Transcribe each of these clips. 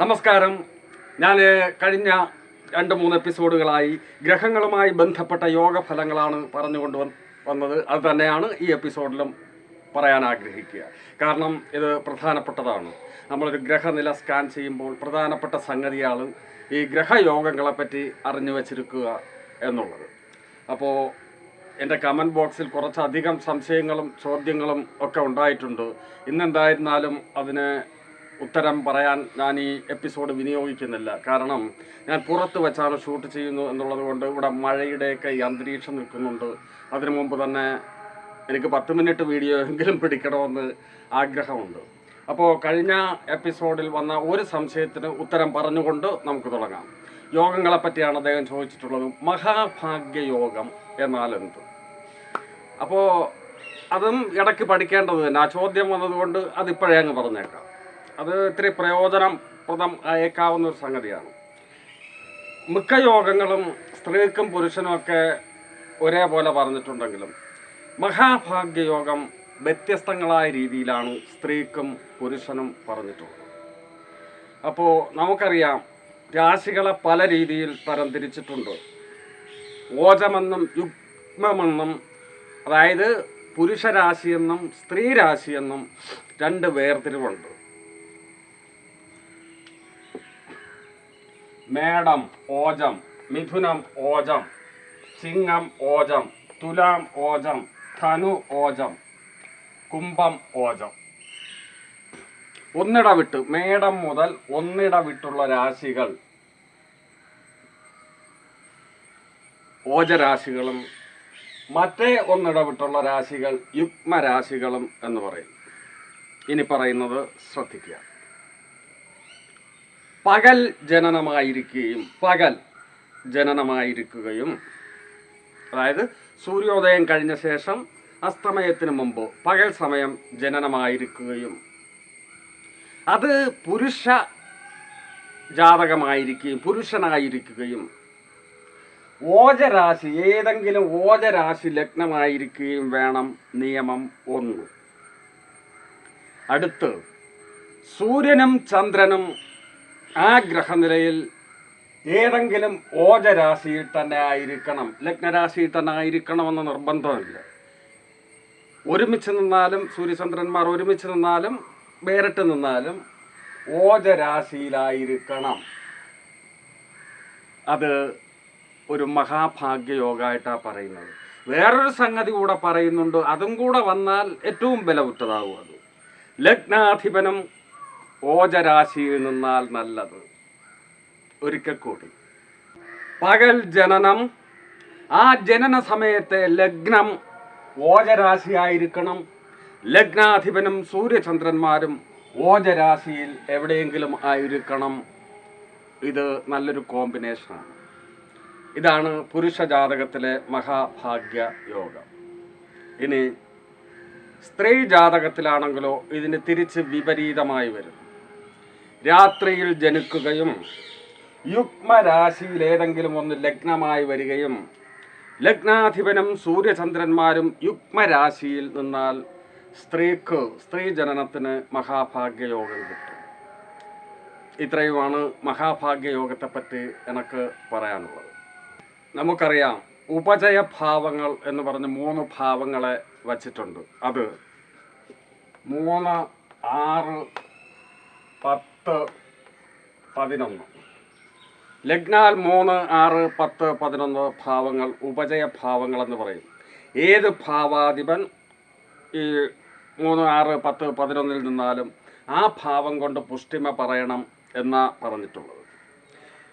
നമസ്കാരം. ഞാൻ കഴിഞ്ഞ രണ്ട് മൂന്ന് എപ്പിസോഡുകളായി ഗ്രഹങ്ങളുമായി ബന്ധപ്പെട്ട യോഗ ഫലങ്ങളാണ് പറഞ്ഞുകൊണ്ട് വന്ന് വന്നത്. അത് തന്നെയാണ് ഈ എപ്പിസോഡിലും പറയാൻ ആഗ്രഹിക്കുക. കാരണം ഇത് പ്രധാനപ്പെട്ടതാണ്. നമ്മളൊരു ഗ്രഹനില സ്കാൻ ചെയ്യുമ്പോൾ പ്രധാനപ്പെട്ട സംഗതിയാണ് ഈ ഗ്രഹയോഗങ്ങളെപ്പറ്റി അറിഞ്ഞു വച്ചിരിക്കുക എന്നുള്ളത്. അപ്പോൾ എന്റെ കമന്റ് ബോക്സിൽ കുറച്ചധികം സംശയങ്ങളും ചോദ്യങ്ങളും ഒക്കെ ഉണ്ടായിട്ടുണ്ട്. ഇന്നെന്തായിരുന്നാലും അതിന് ഉത്തരം പറയാൻ ഞാൻ ഈ എപ്പിസോഡ് വിനിയോഗിക്കുന്നില്ല. കാരണം ഞാൻ പുറത്ത് വെച്ചാണ് ഷൂട്ട് ചെയ്യുന്നു എന്നുള്ളത് കൊണ്ട് ഇവിടെ മഴയുടെയൊക്കെ ഈ അന്തരീക്ഷം നിൽക്കുന്നുണ്ട്. അതിനു മുമ്പ് തന്നെ എനിക്ക് പത്ത് മിനിറ്റ് വീഡിയോ എങ്കിലും പിടിക്കണമെന്ന് ആഗ്രഹമുണ്ട്. അപ്പോൾ കഴിഞ്ഞ എപ്പിസോഡിൽ വന്ന ഒരു സംശയത്തിന് ഉത്തരം പറഞ്ഞുകൊണ്ട് നമുക്ക് തുടങ്ങാം. യോഗങ്ങളെ പറ്റിയാണ് അദ്ദേഹം ചോദിച്ചിട്ടുള്ളത്. മഹാഭാഗ്യയോഗം എന്നാൽ എന്ത്? അപ്പോൾ അതും ഇടയ്ക്ക് പഠിക്കേണ്ടത് തന്നെ ആ ചോദ്യം വന്നതുകൊണ്ട് അതിപ്പോഴേ അങ്ങ് പറഞ്ഞേക്കാം. അത് ഇത്തിരി പ്രയോജനപ്രദം അയക്കാവുന്ന ഒരു സംഗതിയാണ്. മിക്ക യോഗങ്ങളും സ്ത്രീക്കും പുരുഷനും ഒക്കെ ഒരേപോലെ പറഞ്ഞിട്ടുണ്ടെങ്കിലും മഹാഭാഗ്യയോഗം വ്യത്യസ്തങ്ങളായ രീതിയിലാണ് സ്ത്രീക്കും പുരുഷനും പറഞ്ഞിട്ടുള്ളത്. അപ്പോൾ നമുക്കറിയാം രാശികളെ പല രീതിയിൽ തരംതിരിച്ചിട്ടുണ്ട്. ഓജമെന്നും യുഗ്മമെന്നും അതായത് പുരുഷരാശിയെന്നും സ്ത്രീരാശിയെന്നും രണ്ട് വേർതിരിവുണ്ട്. മേടം ഓജം മിഥുനം ഓജം ചിങ്ങം ഓജം തുലാം ഓജം ധനു ഓജം കുംഭം ഓജം. ഒന്നിടവിട്ട് മേടം മുതൽ ഒന്നിടവിട്ടുള്ള രാശികൾ ഓജരാശികളും മറ്റേ ഒന്നിടവിട്ടുള്ള രാശികൾ യുഗ്മരാശികളും എന്ന് പറയും. ഇനി പറയുന്നത് ശ്രദ്ധിക്കുക. പകൽ ജനനമായിരിക്കുകയും പകൽ ജനനമായിരിക്കുകയും. അതായത് സൂര്യോദയം കഴിഞ്ഞ ശേഷം അസ്തമയത്തിന് മുമ്പ് പകൽ സമയം ജനനമായിരിക്കുകയും. അത് പുരുഷ ജാതകമായിരിക്കുകയും പുരുഷനായിരിക്കുകയും. ഓജരാശി ഏതെങ്കിലും ഓജരാശി ലഗ്നമായിരിക്കുകയും വേണം നിയമം ഒന്ന്. അടുത്ത് സൂര്യനും ചന്ദ്രനും ആ ഗ്രഹനിലയിൽ ഏതെങ്കിലും ഓജരാശിയിൽ തന്നെ ആയിരിക്കണം ലഗ്നരാശിയിൽ തന്നെ ആയിരിക്കണമെന്ന് നിർബന്ധമില്ല. ഒരുമിച്ച് നിന്നാലും സൂര്യചന്ദ്രന്മാർ ഒരുമിച്ച് നിന്നാലും വേറിട്ട് നിന്നാലും ഓജരാശിയിലായിരിക്കണം. അത് ഒരു മഹാഭാഗ്യയോഗമായിട്ടാണ് പറയുന്നത്. വേറൊരു സംഗതി കൂടെ പറയുന്നുണ്ട്. അതും കൂടെ വന്നാൽ ഏറ്റവും ബലവുറ്റതാകും അത്. ലഗ്നാധിപനും ഓജരാശിയിൽ നിന്നാൽ നല്ലത്. ഒരിക്കൽ കൂടി. പകൽ ജനനം ആ ജനന സമയത്തെ ലഗ്നം ഓജരാശിയായിരിക്കണം ലഗ്നാധിപനും സൂര്യചന്ദ്രന്മാരും ഓജരാശിയിൽ എവിടെയെങ്കിലും ആയിരിക്കണം. ഇത് നല്ലൊരു കോമ്പിനേഷനാണ്. ഇതാണ് പുരുഷ ജാതകത്തിലെ മഹാഭാഗ്യ യോഗം. ഇനി സ്ത്രീ ജാതകത്തിലാണെങ്കിലോ ഇതിന് തിരിച്ച് വിപരീതമായി വരും. രാത്രിയിൽ ജനിക്കുകയും യുഗ്മരാശിയിൽ ഏതെങ്കിലും ഒന്ന് ലഗ്നമായി വരികയും ലഗ്നാധിപനും സൂര്യചന്ദ്രന്മാരും യുഗ്മരാശിയിൽ നിന്നാൽ സ്ത്രീക്ക് സ്ത്രീ ജനനത്തിന് മഹാഭാഗ്യയോഗം കിട്ടും. ഇത്രയുമാണ് മഹാഭാഗ്യയോഗത്തെപ്പറ്റി എനിക്ക് പറയാനുള്ളത്. നമുക്കറിയാം ഉപജയഭാവങ്ങൾ എന്ന് പറഞ്ഞ് മൂന്ന് ഭാവങ്ങളെ വച്ചിട്ടുണ്ട്. അത് മൂന്ന് ആറ് പത്ത് പതിനൊന്ന്. ലഗ്നാൽ മൂന്ന് ആറ് പത്ത് പതിനൊന്ന് ഭാവങ്ങൾ ഉപജയഭാവങ്ങൾ എന്ന് പറയും. ഏത് ഭാവാധിപൻ ഈ മൂന്ന് ആറ് പത്ത് പതിനൊന്നിൽ നിന്നാലും ആ ഭാവം കൊണ്ട് പുഷ്ടിമ പറയണം എന്നാ പറഞ്ഞിട്ടുള്ളത്.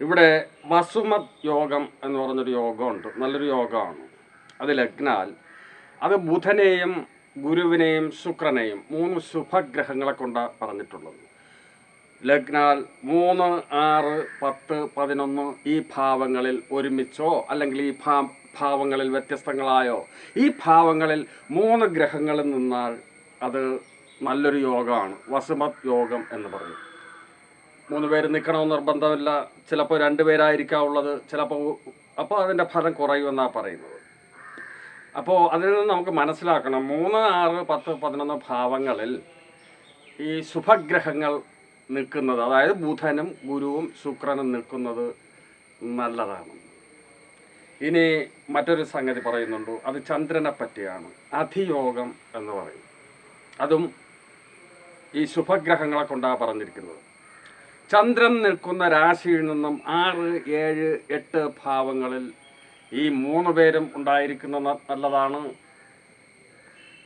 ഇവിടെ വസുമത് യോഗം എന്ന് പറഞ്ഞൊരു യോഗമുണ്ട്. നല്ലൊരു യോഗമാണ്. അത് ലഗ്നാൽ അത് ബുധനെയും ഗുരുവിനെയും ശുക്രനെയും മൂന്ന് ശുഭഗ്രഹങ്ങളെ കൊണ്ടാണ് പറഞ്ഞിട്ടുള്ളത്. ലഗ്നാൽ മൂന്ന് ആറ് പത്ത് പതിനൊന്ന് ഈ ഭാവങ്ങളിൽ ഒരുമിച്ചോ അല്ലെങ്കിൽ ഈ ഭാ ഭാവങ്ങളിൽ വ്യത്യസ്തങ്ങളായോ? ഈ ഭാവങ്ങളിൽ മൂന്ന് ഗ്രഹങ്ങളിൽ നിന്നാൽ അത് നല്ലൊരു യോഗമാണ്. വസുമത് യോഗം എന്ന് പറയും മൂന്ന് പേര് നിൽക്കണമെന്ന് നിർബന്ധമില്ല. ചിലപ്പോൾ രണ്ട് പേരായിരിക്കാം ഉള്ളത് ചിലപ്പോൾ അപ്പോൾ അതിന്റെ ഫലം കുറയുമെന്നാണ് പറയുന്നത്. അപ്പോൾ അതിൽ നിന്ന് നമുക്ക് മനസ്സിലാക്കണം. മൂന്ന് ആറ് പത്ത് പതിനൊന്ന് ഭാവങ്ങളിൽ ഈ ശുഭഗ്രഹങ്ങൾ നിൽക്കുന്നത്. അതായത് ബുധനും ഗുരുവും ശുക്രനും നിൽക്കുന്നത് നല്ലതാണ്. ഇനി മറ്റൊരു സംഗതി പറയുന്നുണ്ട്. അത് ചന്ദ്രനെ പറ്റിയാണ്. അധിയോഗം എന്ന് പറയും. അതും ഈ ശുഭഗ്രഹങ്ങളെ കൊണ്ടാണ് പറഞ്ഞിരിക്കുന്നത്. ചന്ദ്രൻ നിൽക്കുന്ന രാശിയിൽ നിന്നും ആറ് ഏഴ് എട്ട് ഭാവങ്ങളിൽ ഈ മൂന്ന് പേരും ഉണ്ടായിരിക്കുന്നത് നല്ലതാണ്.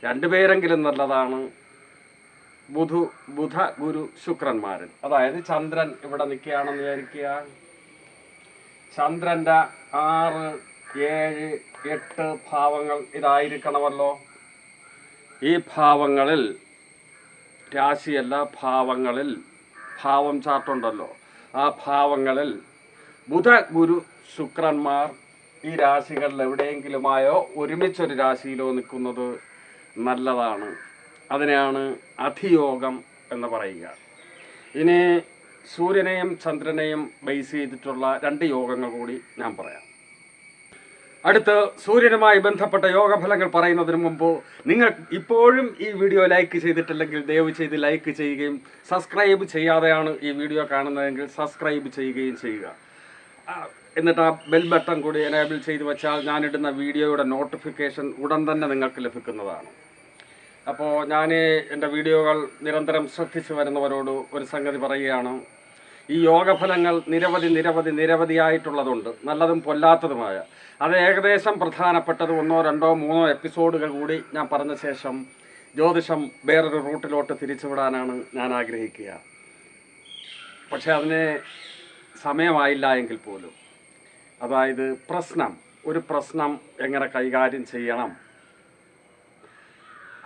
രണ്ടുപേരെങ്കിലും നല്ലതാണ്. ബുധു ബുധ ഗുരു ശുക്രന്മാരൻ. അതായത് ചന്ദ്രൻ ഇവിടെ നിൽക്കുകയാണെന്ന് വിചാരിക്കുക. ചന്ദ്രന്റെ ആറ് ഏഴ് എട്ട് ഭാവങ്ങൾ ഇതായിരിക്കണമല്ലോ. ഈ ഭാവങ്ങളിൽ രാശിയല്ല ഭാവങ്ങളിൽ ഭാവം ചാർട്ടുണ്ടല്ലോ. ആ ഭാവങ്ങളിൽ ബുധ ഗുരു ശുക്രന്മാർ ഈ രാശികളിൽ എവിടെയെങ്കിലുമായോ ഒരുമിച്ചൊരു രാശിയിലോ നിൽക്കുന്നത് നല്ലതാണ്. അതിനെയാണ് അധിയോഗം എന്ന് പറയുക. ഇനി സൂര്യനെയും ചന്ദ്രനെയും ബേസ് ചെയ്തിട്ടുള്ള രണ്ട് യോഗങ്ങൾ കൂടി ഞാൻ പറയാം. അടുത്ത് സൂര്യനുമായി ബന്ധപ്പെട്ട യോഗഫലങ്ങൾ പറയുന്നതിന് മുമ്പ് നിങ്ങൾ ഇപ്പോഴും ഈ വീഡിയോ ലൈക്ക് ചെയ്തിട്ടില്ലെങ്കിൽ ദയവ് ചെയ്ത് ലൈക്ക് ചെയ്യുകയും സബ്സ്ക്രൈബ് ചെയ്യാതെയാണ് ഈ വീഡിയോ കാണുന്നതെങ്കിൽ സബ്സ്ക്രൈബ് ചെയ്യുകയും ചെയ്യുക. എന്നിട്ട് ആ ബെൽ ബട്ടൺ കൂടി എനേബിൾ ചെയ്ത് വെച്ചാൽ ഞാനിടുന്ന വീഡിയോയുടെ നോട്ടിഫിക്കേഷൻ ഉടൻ തന്നെ നിങ്ങൾക്ക് ലഭിക്കുന്നതാണ്. അപ്പോൾ ഞാൻ എന്റെ വീഡിയോകൾ നിരന്തരം ശ്രദ്ധിച്ചു വരുന്നവരോട് ഒരു സംഗതി പറയുകയാണ്. ഈ യോഗഫലങ്ങൾ നിരവധി നിരവധി നിരവധിയായിട്ടുള്ളതുണ്ട്. നല്ലതും പൊല്ലാത്തതുമായ. അത് ഏകദേശം പ്രധാനപ്പെട്ടത് ഒന്നോ രണ്ടോ മൂന്നോ എപ്പിസോഡുകൾ കൂടി ഞാൻ പറഞ്ഞ ശേഷം ജ്യോതിഷം വേറൊരു റൂട്ടിലോട്ട് തിരിച്ചുവിടാനാണ് ഞാൻ ആഗ്രഹിക്കുക. പക്ഷെ അതിന് സമയമായില്ല എങ്കിൽ പോലും. അതായത് പ്രശ്നം. ഒരു പ്രശ്നം എങ്ങനെ കൈകാര്യം ചെയ്യണം?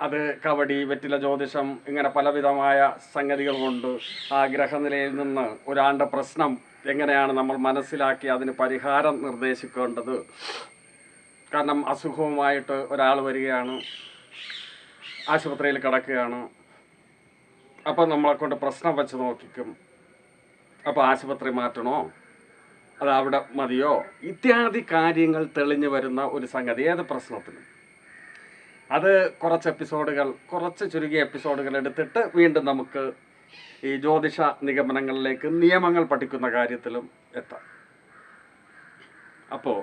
അത് കബഡി വെറ്റില ജ്യോതിഷം ഇങ്ങനെ പലവിധമായ സംഗതികൾ കൊണ്ട് ആ ഗ്രഹനിലയിൽ നിന്ന് ഒരാളുടെ പ്രശ്നം എങ്ങനെയാണ് നമ്മൾ മനസ്സിലാക്കി അതിന് പരിഹാരം നിർദ്ദേശിക്കേണ്ടത്? കാരണം അസുഖവുമായിട്ട് ഒരാൾ വരികയാണ് ആശുപത്രിയിൽ കിടക്കുകയാണ്. അപ്പോൾ നമ്മളെ കൊണ്ട് പ്രശ്നം വെച്ച് നോക്കിക്കും. അപ്പോൾ ആശുപത്രി മാറ്റണോ? അത് അവിടെ മതിയോ? ഇത്യാദി കാര്യങ്ങൾ തെളിഞ്ഞു വരുന്ന ഒരു സംഗതി. ഏത് പ്രശ്നത്തിനും? അത് കുറച്ച് എപ്പിസോഡുകൾ കുറച്ച് ചുരുങ്ങിയ എപ്പിസോഡുകൾ എടുത്തിട്ട് വീണ്ടും നമുക്ക് ഈ ജ്യോതിഷ നിഗമനങ്ങളിലേക്ക് നിയമങ്ങൾ പഠിക്കുന്ന കാര്യത്തിലും എത്താം. അപ്പോൾ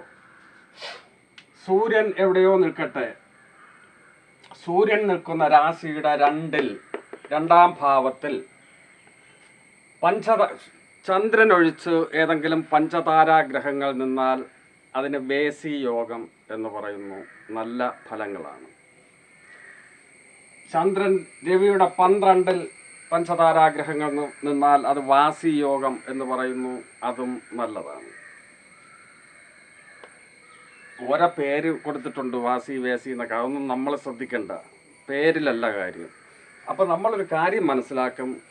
സൂര്യൻ എവിടെയോ നിൽക്കട്ടെ. സൂര്യൻ നിൽക്കുന്ന രാശിയുടെ രണ്ടിൽ രണ്ടാം ഭാവത്തിൽ പഞ്ചത ചന്ദ്രൻ ഒഴിച്ച് ഏതെങ്കിലും പഞ്ചതാരാ ഗ്രഹങ്ങൾ നിന്നാൽ അതിന് വേസി യോഗം എന്ന് പറയുന്നു. നല്ല ഫലങ്ങളാണ്. ചന്ദ്രൻ രവിയുടെ പന്ത്രണ്ടിൽ പഞ്ചതാരാഗ്രഹങ്ങൾ നിന്നാൽ അത് വാസി യോഗം എന്ന് പറയുന്നു. അതും നല്ലതാണ്. ഓരോ പേര് കൊടുത്തിട്ടുണ്ട് വാസി വേസി എന്നൊക്കെ. അതൊന്നും നമ്മൾ ശ്രദ്ധിക്കേണ്ട. പേരിലല്ല കാര്യം. അപ്പൊ നമ്മളൊരു കാര്യം മനസ്സിലാക്കും.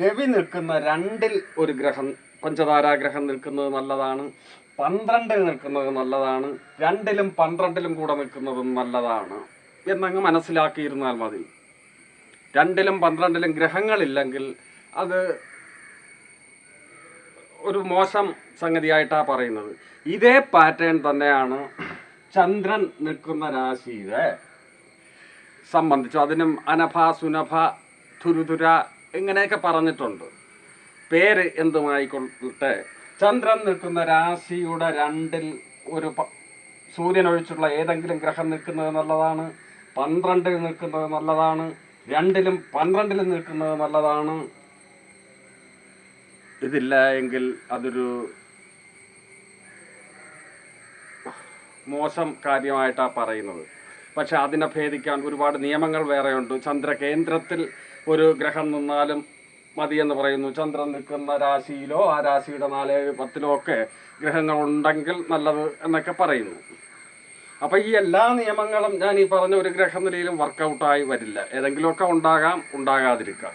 രവി നിൽക്കുന്ന രണ്ടിൽ ഒരു ഗ്രഹം പഞ്ചതാരാഗ്രഹം നിൽക്കുന്നത് നല്ലതാണ്. പന്ത്രണ്ടിൽ നിൽക്കുന്നത് നല്ലതാണ്. രണ്ടിലും പന്ത്രണ്ടിലും കൂടെ നിൽക്കുന്നതും നല്ലതാണ്. എന്നങ്ങ് മനസ്സിലാക്കിയിരുന്നാൽ മതി. രണ്ടിലും പന്ത്രണ്ടിലും ഗ്രഹങ്ങളില്ലെങ്കിൽ അത് ഒരു മോശം സംഗതിയായിട്ടാണ് പറയുന്നത്. ഇതേ പാറ്റേൺ തന്നെയാണ് ചന്ദ്രൻ നിൽക്കുന്ന രാശിയിലെ സംബന്ധിച്ചു. അതിനും അനഭ സുനഭ തുരുതുര ഇങ്ങനെയൊക്കെ പറഞ്ഞിട്ടുണ്ട്. പേര് എന്തുമായിക്കൊള്ളട്ടെ? ചന്ദ്രൻ നിൽക്കുന്ന രാശിയുടെ രണ്ടിൽ ഒരു സൂര്യനൊഴിച്ചുള്ള ഏതെങ്കിലും ഗ്രഹം നിൽക്കുന്നത് നല്ലതാണ്. പന്ത്രണ്ടിൽ നിൽക്കുന്നത് നല്ലതാണ്. രണ്ടിലും പന്ത്രണ്ടിലും നിൽക്കുന്നത് നല്ലതാണ്. ഇതില്ല എങ്കിൽ അതൊരു മോശം കാര്യമായിട്ടാണ് പറയുന്നത്. പക്ഷെ അതിനെ ഭേദിക്കാൻ ഒരുപാട് നിയമങ്ങൾ വേറെയുണ്ട്. ചന്ദ്രകേന്ദ്രത്തിൽ ഒരു ഗ്രഹം നിന്നാലും മതിയെന്ന് പറയുന്നു. ചന്ദ്രൻ നിൽക്കുന്ന രാശിയിലോ ആ രാശിയുടെ നാലേ പത്തിലോ ഒക്കെ ഗ്രഹങ്ങൾ ഉണ്ടെങ്കിൽ നല്ലത് എന്നൊക്കെ പറയുന്നു. അപ്പൊ ഈ എല്ലാ നിയമങ്ങളും ഞാൻ ഈ പറഞ്ഞ ഒരു ഗ്രഹനിലയിലും വർക്കൗട്ടായി വരില്ല. ഏതെങ്കിലുമൊക്കെ ഉണ്ടാകാം ഉണ്ടാകാതിരിക്കാം.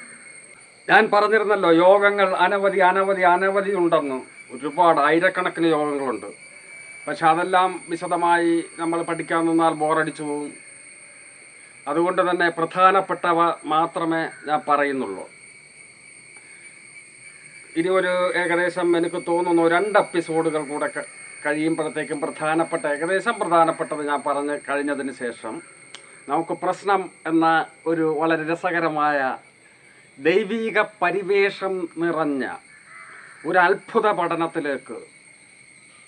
ഞാൻ പറഞ്ഞിരുന്നല്ലോ യോഗങ്ങൾ അനവധി അനവധി അനവധി ഉണ്ടെന്ന് ഒരുപാട് ആയിരക്കണക്കിന് യോഗങ്ങളുണ്ട്. പക്ഷെ അതെല്ലാം വിശദമായി നമ്മൾ പഠിക്കാൻ നിന്നാൽ ബോറടിച്ചു പോകും. അതുകൊണ്ട് തന്നെ പ്രധാനപ്പെട്ടവ മാത്രമേ ഞാൻ പറയുന്നുള്ളൂ. ഇനി ഒരു ഏകദേശം എനിക്ക് തോന്നുന്നു രണ്ട് എപ്പിസോഡുകൾ കൂടെ കഴിയുമ്പോഴത്തേക്കും പ്രധാനപ്പെട്ട ഏകദേശം പ്രധാനപ്പെട്ടത് ഞാൻ പറഞ്ഞ് കഴിഞ്ഞതിന് ശേഷം നമുക്ക് പ്രശ്നം എന്ന ഒരു വളരെ രസകരമായ ദൈവീക പരിവേഷം നിറഞ്ഞ ഒരു അത്ഭുത പഠനത്തിലേക്ക്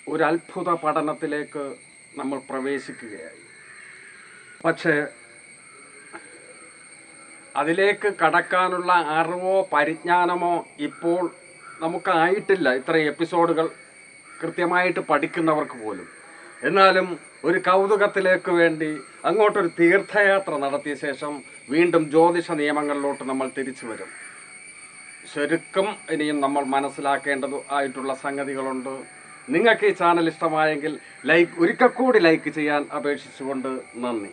ഒരു അത്ഭുത പഠനത്തിലേക്ക് നമ്മൾ പ്രവേശിക്കുകയായി. പക്ഷേ അതിലേക്ക് കടക്കാനുള്ള അറിവോ പരിജ്ഞാനമോ ഇപ്പോൾ നമുക്കായിട്ടില്ല. ഇത്രയും എപ്പിസോഡുകൾ കൃത്യമായിട്ട് പഠിക്കുന്നവർക്ക് പോലും. എന്നാലും ഒരു കൗതുകത്തിലേക്ക് വേണ്ടി അങ്ങോട്ടൊരു തീർത്ഥയാത്ര നടത്തിയ ശേഷം വീണ്ടും ജ്യോതിഷ നിയമങ്ങളിലോട്ട് നമ്മൾ തിരിച്ചു വരും. ശരിക്കും ഇനിയും നമ്മൾ മനസ്സിലാക്കേണ്ടത് ആയിട്ടുള്ള സംഗതികളുണ്ട്. നിങ്ങൾക്ക് ഈ ചാനൽ ഇഷ്ടമായെങ്കിൽ ലൈക്ക് ഒരിക്കൽ കൂടി ലൈക്ക് ചെയ്യാൻ അപേക്ഷിച്ചുകൊണ്ട് നന്ദി.